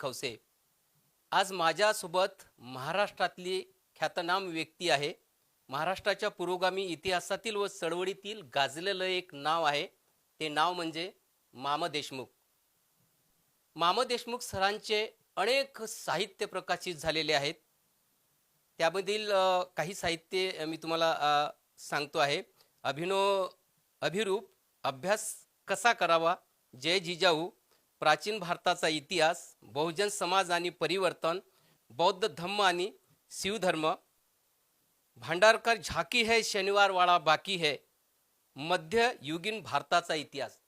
खवसे. आज माझ्यासोबत महाराष्ट्रातली ख्यातनाम व्यक्ती आहे. महाराष्ट्राच्या पुरोगामी इतिहासातील व चळवळीतील गाजलेलं एक नाव आहे. ते नाव म्हणजे माम देशमुख. माम देशमुख सरांचे अनेक साहित्य प्रकाशित झालेले आहेत. त्यामधील काही साहित्य मी तुम्हाला सांगतो आहे. अभिनव अभिरूप अभ्यास कसा करावा? जय जिजाऊ. प्राचीन भारताचा इतिहास बहुजन समाज आणि परिवर्तन बौद्ध धम्म आणि शिवधर्म भांडारकर झाकी है शनिवारवाडा बाकी है मध्ययुगीन भारताचा इतिहास.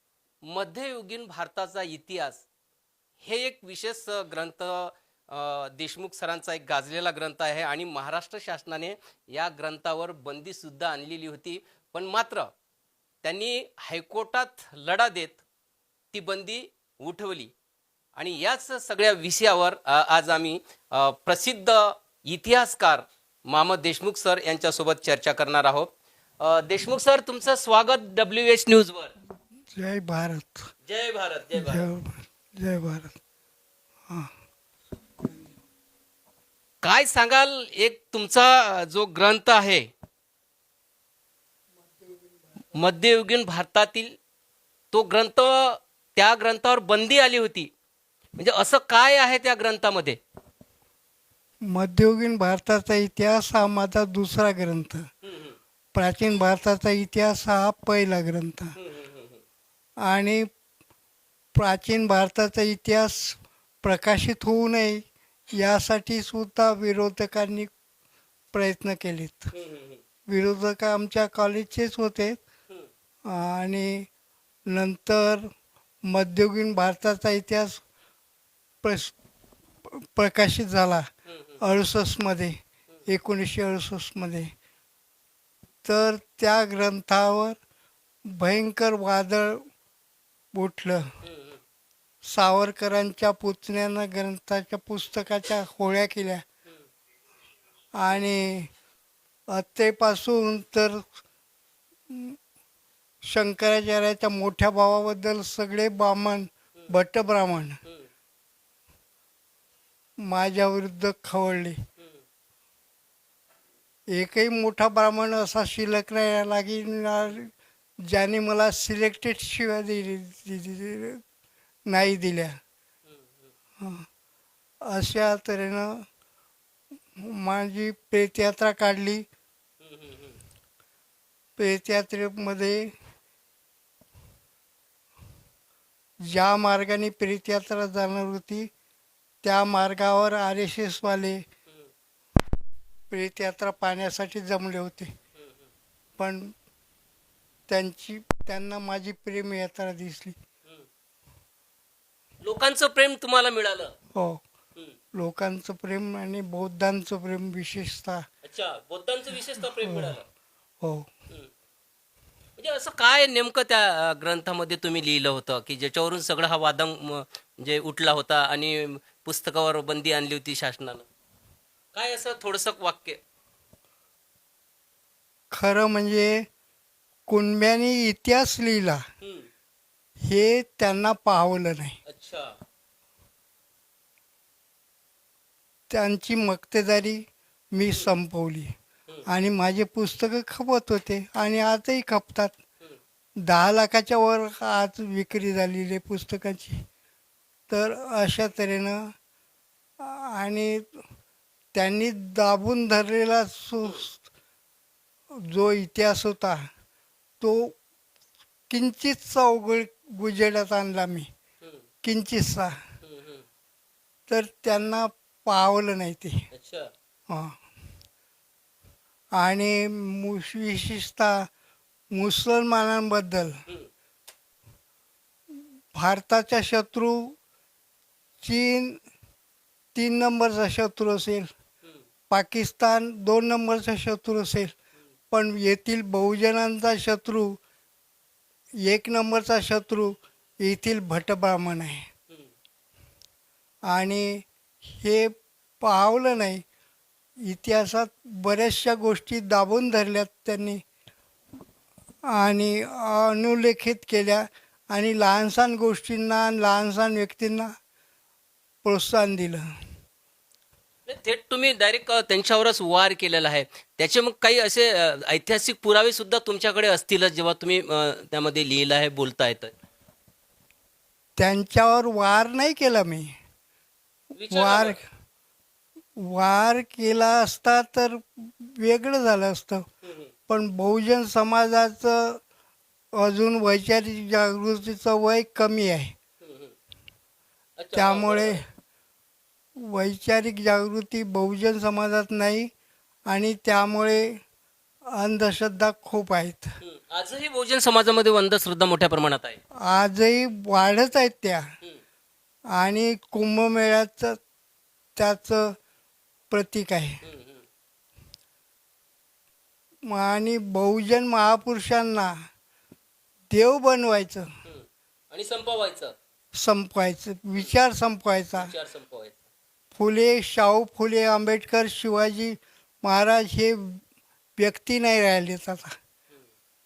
मध्ययुगीन भारताचा इतिहास हे एक विशेष ग्रंथ देशमुख सरांचा एक गाजलेला ग्रंथ आहे आणि महाराष्ट्र शासनाने या ग्रंथावर बंदीसुद्धा आणलेली होती. पण मात्र त्यांनी हायकोर्टात लढा देत ती बंदी उठवली. आणि याच सगळ्या विषयावर आज आम्ही प्रसिद्ध इतिहासकार मामा देशमुख सर यांच्यासोबत चर्चा करणार आहोत. देशमुख सर तुमचं स्वागत डब्ल्यू एच न्यूजवर जय भारत. जय भारत जय भारत. जय भारत काय सांगाल एक तुमचा जो ग्रंथ आहे? मध्ययुगीन भारतातील तो ग्रंथ त्या ग्रंथावर बंदी आली होती. म्हणजे असं काय आहे त्या ग्रंथामध्ये? मध्ययुगीन भारताचा इतिहास हा माझा दुसरा ग्रंथ. प्राचीन भारताचा इतिहास हा पहिला ग्रंथ. आणि प्राचीन भारताचा इतिहास प्रकाशित होऊ नये यासाठी सुद्धा विरोधकांनी प्रयत्न केलेत. विरोधक आमच्या कॉलेजचेच होते. आणि नंतर मध्ययुगीन भारताचा इतिहास प्रस प्रकाशित झाला अडुसष्टमध्ये एकोणीसशे अडुसष्टमध्ये. तर त्या ग्रंथावर भयंकर वादळ उठलं. सावरकरांच्या पुतण्यानं ग्रंथाच्या पुस्तकाच्या होळ्या केल्या. आणि आत्तेपासून तर शंकराचार्याच्या मोठ्या भावाबद्दल सगळे ब्राह्मण भट्ट ब्राह्मण. माझ्या विरुद्ध खवळले. एकही मोठा ब्राह्मण असा शिल्लक नाही राहिला ज्याने मला सिलेक्टेड शिवा दिली नाही दिल्या. अशा तऱ्हेनं माझी प्रेतयात्रा काढली. प्रेतयात्रेमध्ये ज्या मार्गाने प्रेतयात्रा जाणार होती त्या मार्गावर आर एस एसवाले प्रेतयात्रा पाहण्यासाठी जमले होते. पण त्यांची त्यांना माझी प्रेमयात्रा दिसली. लोकांचं प्रेम तुम्हाला मिळालं? हो. लोकांचं प्रेम आणि बौद्धांचं प्रेम विशेषतः. अच्छा बौद्धांचं विशेषतः प्रेम मिळालं. हो. म्हणजे असं काय नेमकं त्या ग्रंथामध्ये तुम्ही लिहिलं होतं? की ज्याच्यावरून सगळं हा वादंग म्हणजे उठला होता आणि पुस्तकावर बंदी आणली होती शासनानं? काय असं थोडस वाक्य? खरं म्हणजे कुणब्याने इतिहास लिहिला. हे त्यांना पाहवलं नाही. अच्छा. त्यांची मक्तेदारी मी संपवली. आणि माझे पुस्तकं खपत होते आणि आजही खपतात. दहा लाखाच्या वर आज विक्री झालेली आहे पुस्तकाची. तर अशा तऱ्हेनं आणि त्यांनी दाबून धरलेला सु जो इतिहास होता तो किंचितसा उघड गुजेडात आणला मी. हम्म. तर त्यांना पावलं नाही ते. हां. आणि मुस विशेषतः मुसलमानांबद्दल भारताचा शत्रू चीन तीन नंबरचा शत्रू असेल. पाकिस्तान दोन नंबरचा शत्रू असेल. पण येथील बहुजनांचा शत्रू एक नंबरचा शत्रू येथील भटब्राह्मण आहे. आणि हे पावलं नाही इतिहासात बऱ्याचशा गोष्टी दाबून धरल्यात त्यांनी आणि अनुलेखित केल्या आणि लहानसहान गोष्टींना लहानसहान व्यक्तींना प्रोत्साहन दिलं. थेट तुम्ही डायरेक्ट त्यांच्यावरच वार केलेला आहे. त्याचे मग काही असे ऐतिहासिक पुरावे सुद्धा तुमच्याकडे असतीलच जेव्हा तुम्ही त्यामध्ये लिहिलं आहे बोलता येतं त्यांच्यावर वार नाही केला मी. वार वार केला असता तर वेगळं झालं असतं. पण बहुजन समाजाचं अजून वैचारिक जागृतीचं वय कमी आहे. त्यामुळे वैचारिक जागृती बहुजन समाजात नाही आणि त्यामुळे अंधश्रद्धा खूप आहेत. आजही बहुजन समाजामध्ये अंधश्रद्धा मोठ्या प्रमाणात आहे. आजही वाढत आहेत त्या. आणि कुंभमेळ्याचं त्याचं प्रतीक आहे. आणि बहुजन महापुरुषांना देव बनवायचं. आणि संपवायचं. संपवायचं. विचार संपवायचा. विचार संपवायचा. फुले शाहू फुले आंबेडकर शिवाजी महाराज हे व्यक्ती नाही राहिलेत आता.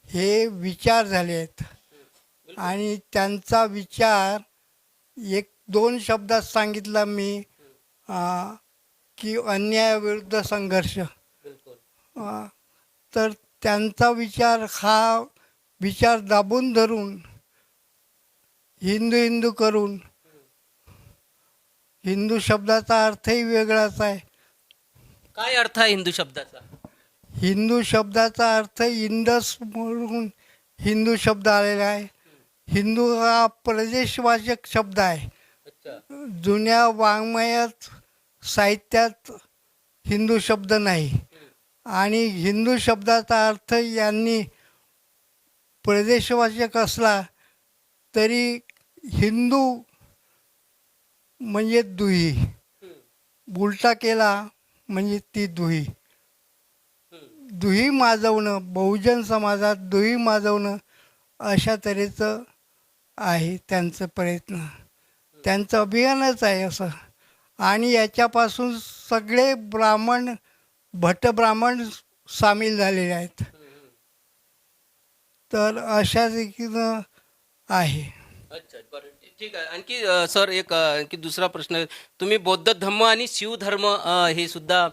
हे विचार झाले आहेत. आणि त्यांचा विचार एक दोन शब्दात सांगितला मी. अं, की अन्यायाविरुद्ध संघर्ष. तर त्यांचा विचार हा विचार दाबून धरून हिंदू हिंदू करून हिंदू शब्दाचा अर्थही वेगळाच आहे. काय अर्थ आहे हिंदू शब्दाचा? हिंदू शब्दाचा अर्थ इंडस म्हणून हिंदू शब्द आलेला आहे. हिंदू हा प्रदेशवाचक शब्द आहे. जुन्या वाङ्मयात साहित्यात हिंदू शब्द नाही. आणि हिंदू शब्दाचा अर्थ यांनी प्रदेशवाचक असला तरी हिंदू म्हणजे दुही. उलटा केला म्हणजे ती दुही. दुही माजवणं बहुजन समाजात दुही माजवणं अशा तऱ्हेचं आहे त्यांचं प्रयत्न. त्यांचं अभियानच आहे असं. आणि याच्यापासून सगळे ब्राह्मण भट्ट ब्राह्मण सामील झालेले आहेत. तर अशा रीतीनं आहे. अच्छा बरं. ठीक आहे. आणखी सर एक आणखी दुसरा प्रश्न. तुम्ही बौद्ध धम्म आणि शिवधर्म हे सुद्धा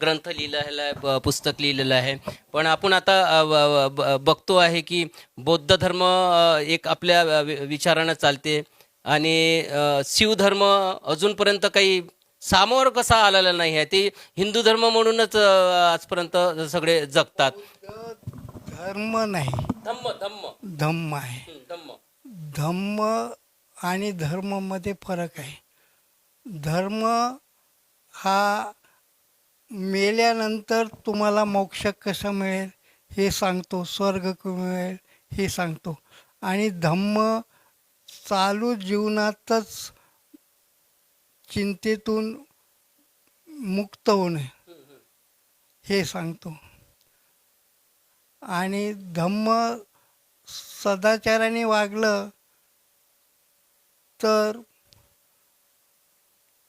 ग्रंथ लिहिलेला आहे प- पुस्तक लिहिलेलं आहे. पण आपण आता ब- बघतो आहे की बौद्ध धर्म एक आपल्या वि- विचारानं चालते. आणि अ, शिवधर्म अजूनपर्यंत काही सामोर कसा आलेला नाही आहे ते हिंदू धर्म म्हणूनच आजपर्यंत सगळे जगतात. धर्म नाही. धम्म धम्म. धम्म आहे. धम्म. धम्म आणि धर्ममध्ये फरक आहे. धर्म हा मेल्यानंतर तुम्हाला मोक्ष कसा मिळेल हे सांगतो. स्वर्ग मिळेल हे सांगतो. आणि धम्म चालू जीवनातच चिंतेतून मुक्त होणे. हे सांगतो. आणि धम्म सदाचाराने वागलं तर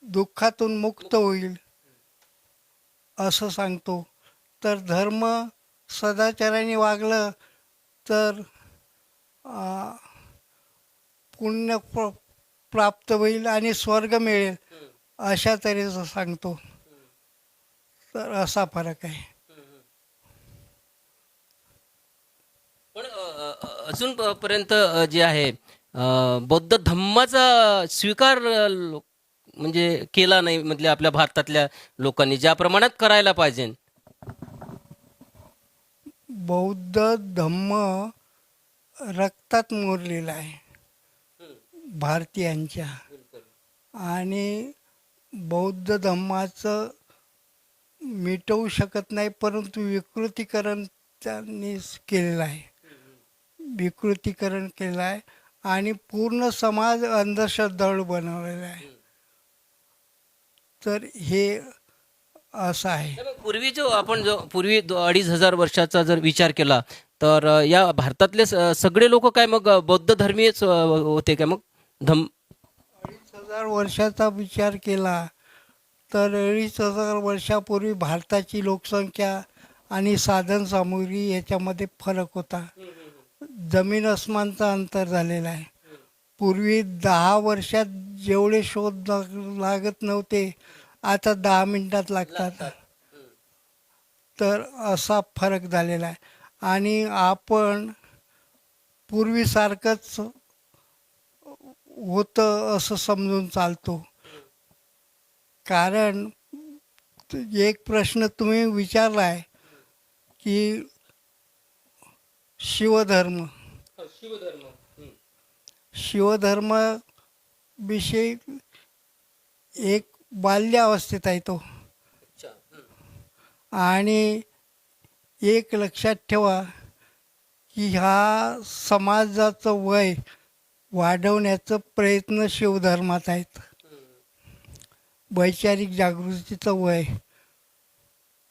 दुःखातून मुक्त होईल असं सांगतो. तर धर्म सदाचाराने वागलं तर आ, पुण्य प्र- प्राप्त होईल आणि स्वर्ग मिळेल अशा तऱ्हेचं सांगतो. तर असा फरक आहे. पण अजून पर्यंत जे आहे बौद्ध धम्माचा स्वीकार म्हणजे केला नाही म्हणजे आपल्या भारतातल्या लोकांनी ज्या प्रमाणात करायला पाहिजे. बौद्ध धम्म रक्तात मोरलेला आहे. भारतीयांच्या. आणि बौद्ध धम्माचं मिटवू शकत नाही परंतु विकृतीकरण त्यांनी केलेलं आहे. विकृतीकरण केलेलं आहे आणि पूर्ण समाज अंधश्रद्धाळू बनवलेला आहे. तर हे असं आहे. पूर्वी जो आपण जो पूर्वी अडीच हजार वर्षाचा जर विचार केला तर या भारतातले स- सगळे लोक काय मग बौद्ध धर्मीयच होते काय मग? धम अडीच हजार वर्षाचा विचार केला तर अडीच हजार वर्षापूर्वी भारताची लोकसंख्या आणि साधन सामुग्री याच्यामध्ये फरक होता. जमीन अस्मानचा अंतर झालेला आहे. पूर्वी दहा वर्षात जेवढे शोध लाग- लागत नव्हते आता दहा मिनिटात लागतात. तर असा फरक झालेला आहे. आणि आपण पूर्वीसारखंच होतं असं समजून चालतो. कारण एक प्रश्न तुम्ही विचारला आहे की शिवधर्म. शिवधर्म. शिवधर्म विषयी एक बाल्यावस्थेत आहे तो. आणि एक लक्षात ठेवा की ह्या समाजाचं वय वाढवण्याचा प्रयत्न शिवधर्मात आहेत. वैचारिक जागृतीचं वय.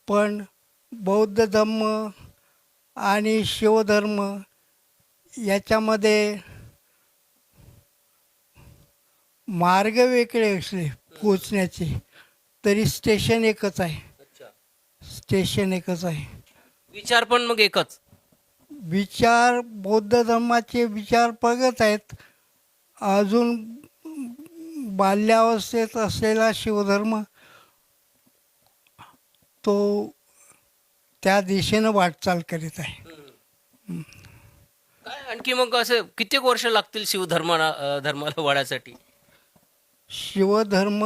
पण बौद्ध धर्म आणि शिवधर्म याच्यामध्ये मार्ग वेगळे असले पोचण्याचे तरी स्टेशन एकच आहे. स्टेशन एकच आहे. विचार पण मग एकच. विचार बौद्ध धर्माचे विचार प्रगत आहेत. अजून बाल्यावस्थेत असलेला शिवधर्म तो त्या दिशेनं वाटचाल करीत आहे. काय आणखी मग असं कित्येक वर्ष लागतील शिवधर्माला धर्माला वाढायसाठी? शिवधर्म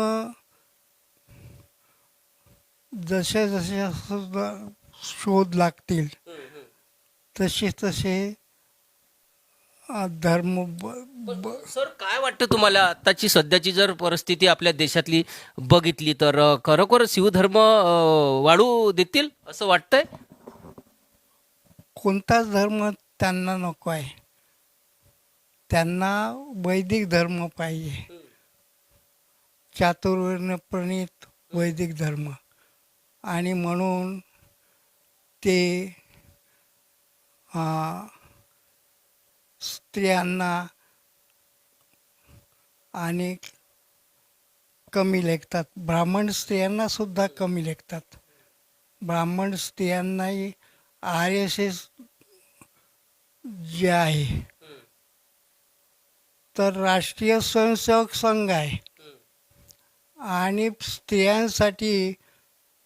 जसे जसे शोध लागतील तसे तसे धर्म सर काय वाटतं तुम्हाला? आताची सध्याची जर परिस्थिती आपल्या देशातली बघितली तर खरोखर शिवधर्म वाढू देतील असं वाटतंय? कोणताच धर्म त्यांना नको आहे. त्यांना वैदिक धर्म पाहिजे. चातुर्वर्ण प्रणित वैदिक धर्म. आणि म्हणून ते आ, स्त्रियांना आणि कमी लेखतात. ब्राह्मण स्त्रियांना सुद्धा कमी लेखतात. ब्राह्मण स्त्रियांनाही आर एस एस जे आहे तर राष्ट्रीय स्वयंसेवक संघ आहे. आणि स्त्रियांसाठी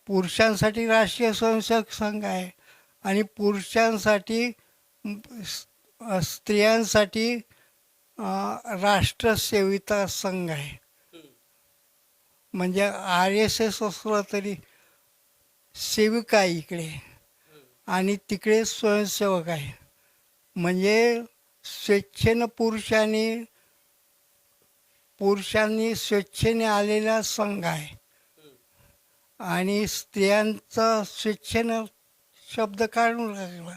पुरुषांसाठी राष्ट्रीय स्वयंसेवक संघ आहे. आणि पुरुषांसाठी स्त्रियांसाठी राष्ट्रसेविता संघ आहे. म्हणजे आर एस एस असलं तरी सेविका आहे इकडे. आणि तिकडे स्वयंसेवक आहे. म्हणजे स्वेच्छेनं पुरुषांनी पुरुषांनी स्वेच्छेने आलेला संघ आहे. आणि स्त्रियांचा स्वेच्छेनं शब्द काढून लागला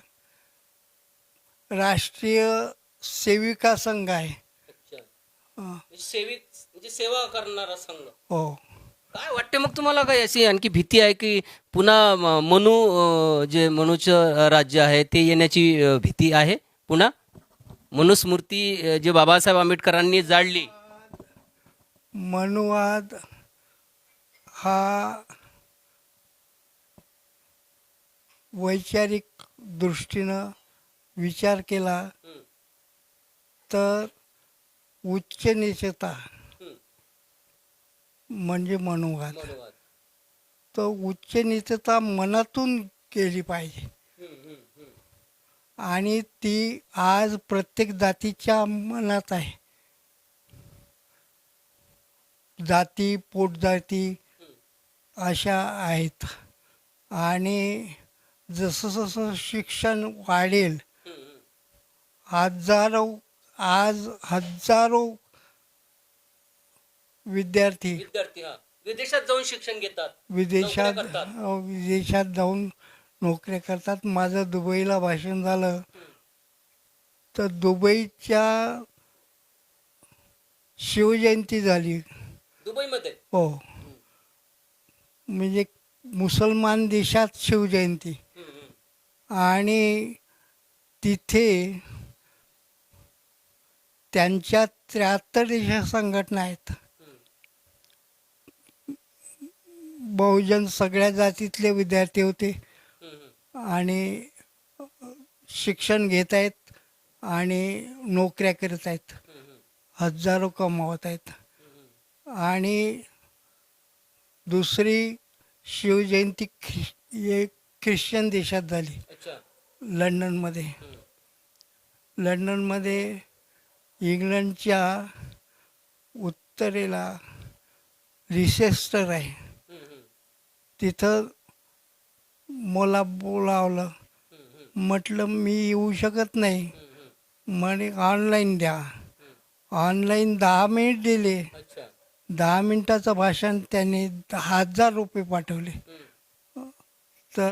राष्ट्रीय सेविका संघ आहे. हं, सेविक म्हणजे सेवा करणारा संघ. हो. काय वाटते मग तुम्हाला काय अशी आणखी भीती आहे की पुन्हा म- मनू अं, जे मनूचं अं, राज्य आहे ते येण्याची अं, भीती आहे? पुन्हा? मनुस्मृती अं, जे बाबासाहेब आंबेडकरांनी जाळली. मनुवाद हा वैचारिक दृष्टीनं विचार केला तर उच्च नीचता म्हणजे मनुवाद तर उच्च नीचता मनातून केली पाहिजे. आणि ती आज प्रत्येक जातीच्या मनात आहे. जाती पोटजाती अशा आहेत. आणि जसं जसं शिक्षण वाढेल हजारो आज हजारो विद्यार्थी विद्यार्थी हा. विदेशात जाऊन शिक्षण घेतात विदेशात नोकऱ्या करतात. अ, विदेशात जाऊन नोकऱ्या करतात. माझं दुबईला भाषण झालं. तर दुबईच्या शिवजयंती झाली. दुबईमध्ये? हो. म्हणजे मुसलमान देशात शिवजयंती. आणि तिथे त्यांच्या त्र्याहत्तर देशा संघटना आहेत. बहुजन सगळ्या जातीतले विद्यार्थी होते. आणि शिक्षण घेत आहेत आणि नोकऱ्या करत आहेत. हजारो कमावत आहेत. आणि दुसरी शिवजयंती ख्रि एक ख्रिश्चन देशात झाली. लंडनमध्ये. लंडनमध्ये इंग्लंडच्या उत्तरेला रिसेस्टर आहे. तिथं मला बोलावलं म्हटलं मी येऊ शकत नाही. म्हणे ऑनलाईन द्या. ऑनलाईन दहा मिनिट दिले. दहा मिनिटाचं भाषण त्याने दहा हजार रुपये पाठवले.